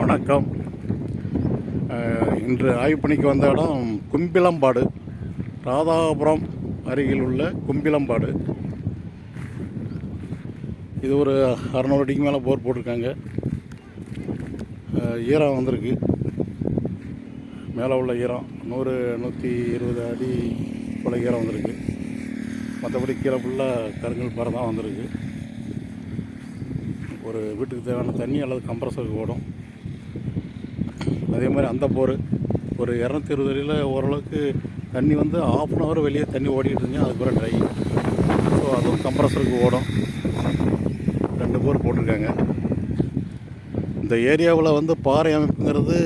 வணக்கம். இன்று ஆய்வு பணிக்கு வந்த இடம் கும்பிலம்பாடு. ராதாபுரம் அருகில் உள்ள கும்பிலம்பாடு. இது ஒரு அறநூறு அடிக்கு மேலே போர் போட்டிருக்காங்க. ஈரம் வந்திருக்கு. மேலே உள்ள ஈரம் நூறு நூற்றி இருபது அடி போல் ஈரம் வந்திருக்கு. மற்றபடி கீழே ஃபுல்லாக கருங்கல் பாறை தான் வந்திருக்கு. ஒரு வீட்டுக்கு தேவையான தண்ணி அல்லது கம்ப்ரஸருக்கு ஓடும். அதே மாதிரி அந்த போர். ஒரு இரநூத்தி இருபது அடியில் ஓரளவுக்கு தண்ணி வந்து ஆஃப் அன் ஹவர் வெளியே தண்ணி ஓடிக்கிட்டு இருந்துச்சு அதுக்கப்புறம் ட்ரை ஸோ அதுவும் கம்ப்ரஸருக்கு ஓடும். ரெண்டு போர் போட்டிருக்காங்க. இந்த ஏரியாவில் வந்து பாறை அமைப்புங்கிறது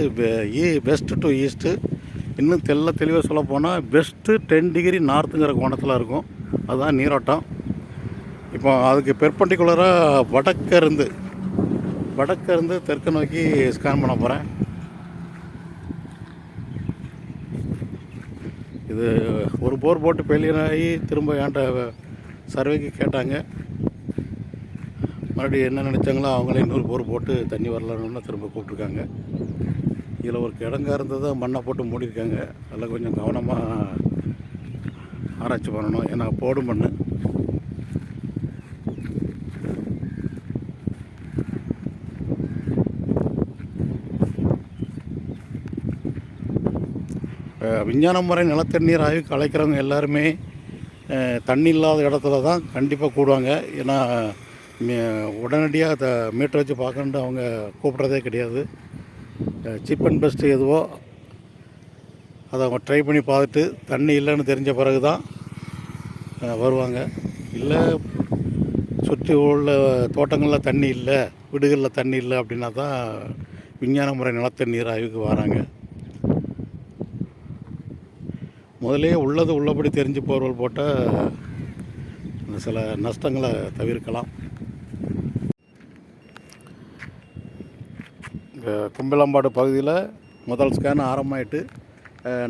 ஈ வெஸ்ட்டு டு ஈஸ்ட்டு இன்னும் தெல்ல தெளிவாக சொல்ல போனால் பெஸ்ட்டு டென் டிகிரி நார்த்துங்கிற கோணத்தில் இருக்கும். அதுதான் நீரோட்டம். இப்போ அதுக்கு பெர்பண்டிகுலராக வடக்க இருந்து தெற்கு நோக்கி ஸ்கேன் பண்ண போகிறேன் இது ஒரு போர் போட்டு ஃபெயிலியர் ஆகி திரும்ப என்கிட்ட சர்வேக்கு கேட்டாங்க. மறுபடியும் என்ன நினச்சாங்களோ அவங்களே இன்னொரு போர் போட்டு தண்ணி வரலன்னு திரும்ப கூப்பிட்ருக்காங்க இதில் ஒரு கிடங்கா இருந்ததை மண்ணை போட்டு மூடியிருக்காங்க. அதில் கொஞ்சம் கவனமாக ஆராய்ச்சி பண்ணணும். ஏன்னா போடும் மண் விஞ்ஞானம் விஞ்ஞான முறை நிலத்தண்ணீர் ஆய்வு கலைக்கிறவங்க எல்லாருமே தண்ணி இல்லாத இடத்துல தான் கண்டிப்பாக கூடுவாங்க. ஏன்னா உடனடியாக த மீட்டர் வச்சு பார்க்கணுன்ட்டு அவங்க கூப்பிட்றதே கிடையாது. சீப் அண்ட் பெஸ்ட்டு எதுவோ அதை அவங்க ட்ரை பண்ணி பார்த்துட்டு தண்ணி இல்லைன்னு தெரிஞ்ச பிறகு தான் வருவாங்க. இல்லை சுற்றி உள்ள தோட்டங்களில் தண்ணி இல்லை வீடுகளில் தண்ணி இல்லை அப்படின்னா தான் விஞ்ஞான முறை நிலத்தண்ணீர் ஆய்வுக்கு வராங்க. முதலே உள்ளது உள்ளபடி தெரிஞ்சு போர்வல் போட்டால் சில நஷ்டங்களை தவிர்க்கலாம். இங்க கும்பலம்பாடு பகுதியில் முதல் ஸ்கேன் ஆரம்பமாயிட்டு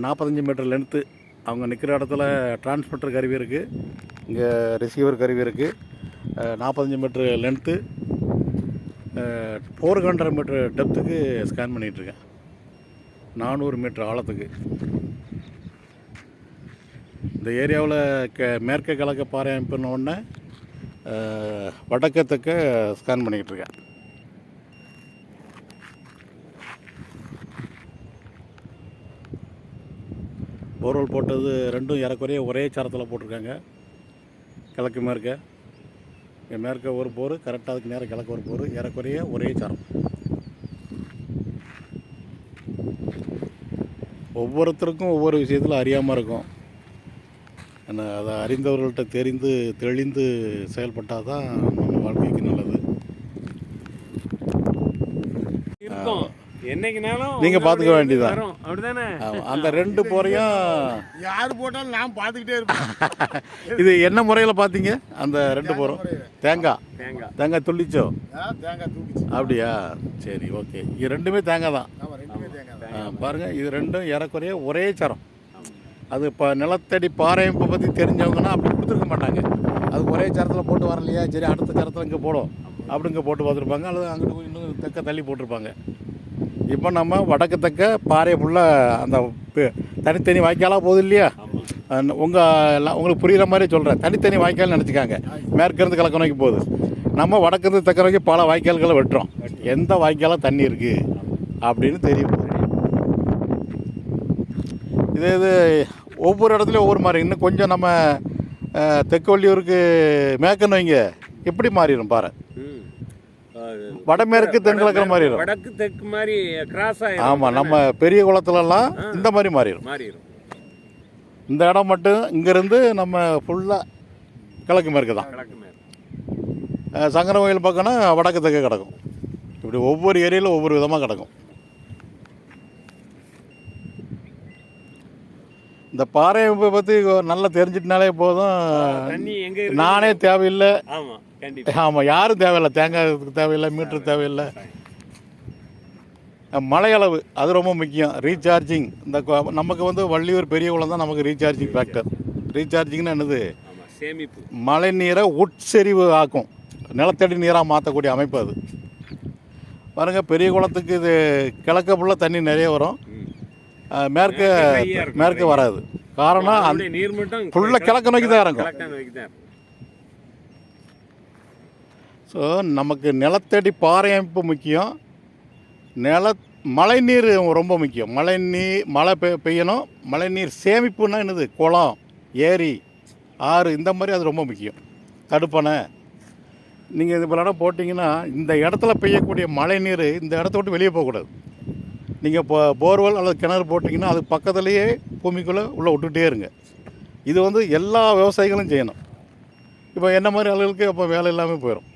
நாற்பத்தஞ்சு மீட்டர் லென்த்து அவங்க நிற்கிற இடத்துல டிரான்ஸ்மிட்டர் கருவி இருக்குது இங்கே ரிசீவர் கருவி இருக்குது நாற்பத்தஞ்சு metre length four hundred metre டெப்த்துக்கு scan பண்ணிகிட்ருக்கேன் நானூறு மீட்ரு ஆழத்துக்கு. இந்த ஏரியாவில் க மேற்க கிழக்க பாறை அமைப்புன்னு உடனே வடக்கத்துக்க ஸ்கேன் பண்ணிக்கிட்டு இருக்கேன். போர்வெல் போட்டது ரெண்டும் ஏறக்குறைய ஒரே சரத்தில் போட்டிருக்காங்க. கிழக்கு மேற்க. இங்கே மேற்க ஒரு போர் கரெக்டாக அதுக்கு நேரம் கிழக்கு ஒரு போர் ஏறக்குறைய ஒரே சரம். ஒவ்வொருத்தருக்கும் ஒவ்வொரு விஷயத்தில் அறியாமல் இருக்கும். என்ன அதை அறிந்தவர்கள்ட்ட தெரிந்து தெளிந்து செயல்பட்டால் தான் நம்ம வாழ்க்கைக்கு நல்லது. இருக்கும். என்னைக்குனாலும் நீங்க பாத்துக்க வேண்டியதுதான். வரும். அப்படிதானே அந்த ரெண்டு போரையும் யார் போட்டாலும் நான் பார்த்துக்கிட்டே இருப்பேன். இது என்ன முறையில் பார்த்தீங்க அந்த ரெண்டு போரும் தேங்காய் தேங்காய் தேங்காய் துள்ளிச்சோ? ஆ, தேங்காய் தூக்கிச்சு. அப்படியா? சரி ஓகே. இது ரெண்டுமே தேங்காய் தான் ஆமாம் ரெண்டுமே தேங்காய் தான் ஆ, பாருங்க இது ரெண்டும் ஏறக்குறைய ஒரே சரம். அது இப்போ நிலத்தடி பாறையமைப்பை பற்றி தெரிஞ்சவங்கன்னா அப்படி கொடுத்துருக்க மாட்டாங்க. அது ஒரே சரத்தில் போட்டு வரலையா? சரி அடுத்த சரத்தில் இங்கே போடும் அப்படி இங்கே போட்டு பார்த்துருப்பாங்க. அல்லது அங்கிட்டு போய் இன்னும் தெக்க தள்ளி போட்டிருப்பாங்க. இப்போ நம்ம வடக்கு தெக்க பாறையை ஃபுல்லாக அந்த தனித்தனி வாய்க்காலாக போகுது இல்லையா? உங்கள் உங்களுக்கு புரிகிற மாதிரி சொல்கிறேன் தனித்தனி வாய்க்கால் நினச்சிக்காங்க. மேற்கிருந்து கிழக்கு நோக்கி போகுது. நம்ம வடக்கிருந்து தெக்க நோக்கி பல வாய்க்கால்களை வெட்டுறோம். எந்த வாய்க்காலாக தண்ணி இருக்குது அப்படின்னு தெரியும். இது இது ஒவ்வொரு இடத்துலையும் ஒவ்வொரு மாதிரி. இன்னும் கொஞ்சம் நம்ம தெற்கு வள்ளியூருக்கு மேற்குன்னு வைங்க. எப்படி மாறிடும் பாறை. வடமேற்கு தென்கிழக்கு மாறிடும். வடக்கு தெற்கு மாதிரி கிராஸ் ஆமாம் நம்ம பெரிய குளத்துலலாம் இந்த மாதிரி மாறிடும். மாறிடும் இந்த இடம் மட்டும் இங்கேருந்து நம்ம ஃபுல்லாக கிழக்கு மேற்கு தான். கிழக்கு மேற்கு. அஹ், சங்கர கோயில் பக்கம்னா வடக்கு தெற்கு கிடக்கும். இப்படி ஒவ்வொரு ஏரியாவில் ஒவ்வொரு விதமாக கிடக்கும். இந்த பாறை அமைப்பை பற்றி நல்லா தெரிஞ்சிட்டனாலே போதும். நானே தேவையில்லை. ஆமாம் யாரும் தேவையில்லை. தேங்காய்க்கு தேவையில்லை மீட்ரு தேவையில்லை. மழையளவு அது ரொம்ப முக்கியம். ரீசார்ஜிங் இந்த நமக்கு வந்து வள்ளியூர் பெரிய குளம் தான் நமக்கு ரீசார்ஜிங் ஃபேக்டர் ரீசார்ஜிங்னா என்னது? சேமிப்பு. மழை நீரை உட்செறிவு ஆக்கும். நிலத்தடி நீராக மாற்றக்கூடிய அமைப்பு அது. பாருங்க பெரிய குளத்துக்கு இது கிழக்க ஃபுல்லாக தண்ணி நிறைய வரும். மேற்க மேற்க. வராது. காரணம் அந்த நீர்மட்டம் ஃபுல்லாக கிழக்க நோக்கி தான் இறங்கும். ஸோ நமக்கு நிலத்தடி பாறை அமைப்பு முக்கியம். நில மழைநீர் ரொம்ப முக்கியம். மழை நீர் மழை பெய் பெய்யணும். மழைநீர் சேமிப்புன்னா என்னது? குளம் ஏரி ஆறு இந்த மாதிரி அது ரொம்ப முக்கியம். தடுப்பணை. நீங்கள் இது இடம் போட்டிங்கன்னா இந்த இடத்துல பெய்யக்கூடிய மழை நீர் இந்த இடத்த விட்டு வெளியே போகக்கூடாது. நீங்கள் இப்போ போர்வெல் அல்லது கிணறு போட்டிங்கன்னா அது பக்கத்துலேயே பூமிக்குள்ளே உள்ளே விட்டுக்கிட்டே இருங்க. இது வந்து எல்லா விவசாயிகளும் செய்யணும். இப்போ என்ன மாதிரி ஆளுகளுக்கு அப்போ வேலை இல்லாமல் போயிடும்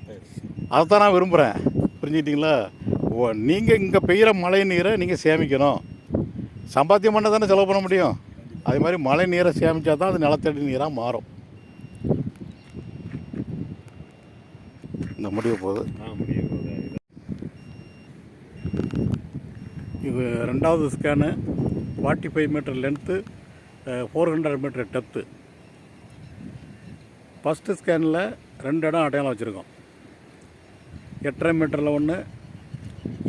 அதைத்தான் நான் விரும்புகிறேன் புரிஞ்சுக்கிட்டீங்களா? ஓ நீங்கள் இங்கே பெய்கிற மழை நீரை நீங்கள் சேமிக்கணும். சம்பாத்தியம் பண்ண தானே செலவு பண்ண முடியும். அதே மாதிரி மழை நீரை சேமித்தா தான் அது நிலத்தடி நீராக மாறும். இந்த முடிவு போகுது ஆ, முடியும். இது- இது ரெண்டாவது scan forty five metre length four hundred metre depth first ஸ்கேனில் ரெண்டு இடம் அடையாளம் வச்சுருக்கோம். எட்டரை மீட்டரில் ஒன்று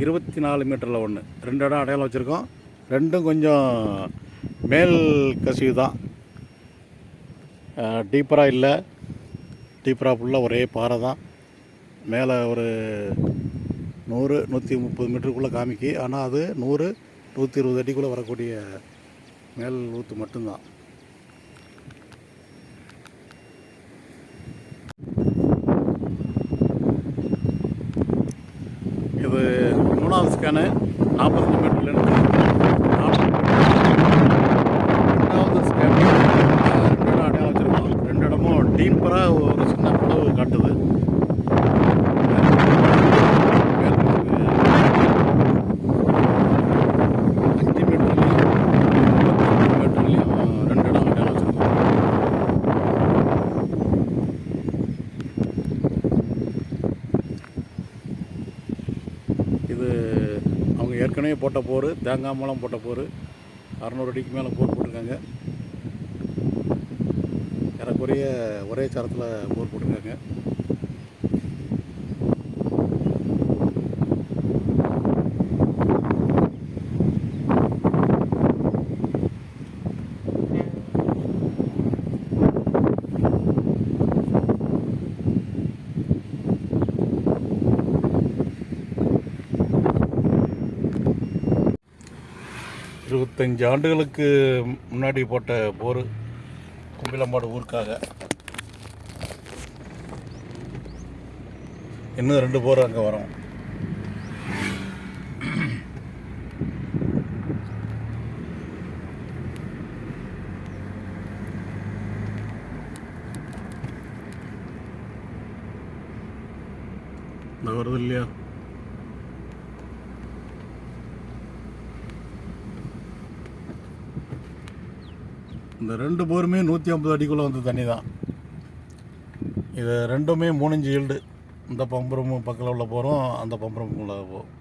இருபத்தி நாலு மீட்டரில் ஒன்று ரெண்டு இடம் அடையாளம் வச்சுருக்கோம். ரெண்டும் கொஞ்சம் மேல் கசிவு தான். டீப்பராக இல்லை. டீப்பராக ஃபுல்லாக ஒரே பாறை தான். மேலே ஒரு நூறு நூற்றி முப்பது மீட்டருக்குள்ளே காமிக்கு. ஆனால் அது நூறு நூற்றி இருபது அடிக்குள்ளே வரக்கூடிய மேல் ஊற்று மட்டும்தான் இது மூணாவது ஸ்கேனு நாற்பத்தஞ்சு மீட்டர்லேருந்து ரெண்டாவது ஸ்கேன் ரெண்டு இடம் அடையாளம் வச்சுருக்கோம் ரெண்டு இடமும் டீப்பராக ஒரு சின்ன பிளவு காட்டுது அஞ்சு மீட்டர்லையும் இருபத்தி மீட்டர்லையும் ரெண்டு இடம் அடையாளம் வச்சுருக்கோம் இது அவங்க ஏற்கனவே போட்ட போர் தேங்காய் மூலம் போட்ட போர் அறநூறு அடிக்கு மேலே போர் போட்டிருக்காங்க. ஏறக்குறைய ஒரே சரத்தில் போர் போட்டிருக்காங்க. இருபத்தஞ்சு ஆண்டுகளுக்கு முன்னாடி போட்ட போர் கும்பிலம்பாடு ஊருக்காக. இன்னும் ரெண்டு போர் அங்கே வரும். இந்த வருது இல்லையா? இந்த ரெண்டு போருமே நூற்றி ஐம்பது அடிக்குள்ளே வந்த தண்ணி தான் இது ரெண்டுமே மூணஞ்சு ஈல்டு இந்த பம்பரம் பக்கத்தில் உள்ள போகிறோம் அந்த பம்பரம் உள்ள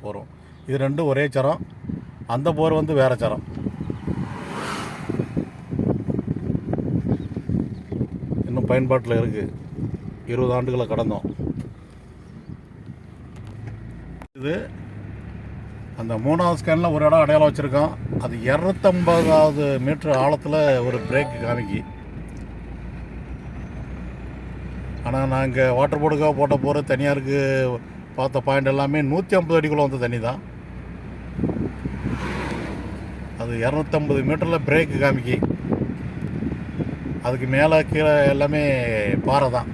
போகிறோம் இது ரெண்டும் ஒரே சரம். அந்த போர் வந்து வேறு சரம். இன்னும் பயன்பாட்டில் இருக்குது இருபது ஆண்டுகளை கடந்தோம். இது அந்த மூணாவது ஸ்கேனில் ஒரு இடம் அடையாளம் வச்சுருக்கோம் அது இரநூத்தம்பதாவது மீட்ரு ஆழத்தில் ஒரு பிரேக் காமிக்கி. ஆனால் நாங்கள் வாட்டர் போர்டுக்காக போட்ட போகிற தனியாருக்கு பார்த்த பாயிண்ட் எல்லாமே நூற்றி ஐம்பது அடிக்குள்ளே வந்த தண்ணி தான். அது இரநூத்தம்பது மீட்டரில் பிரேக்கு காமிக்கி. அதுக்கு மேலே கீழே எல்லாமே பாறை தான்.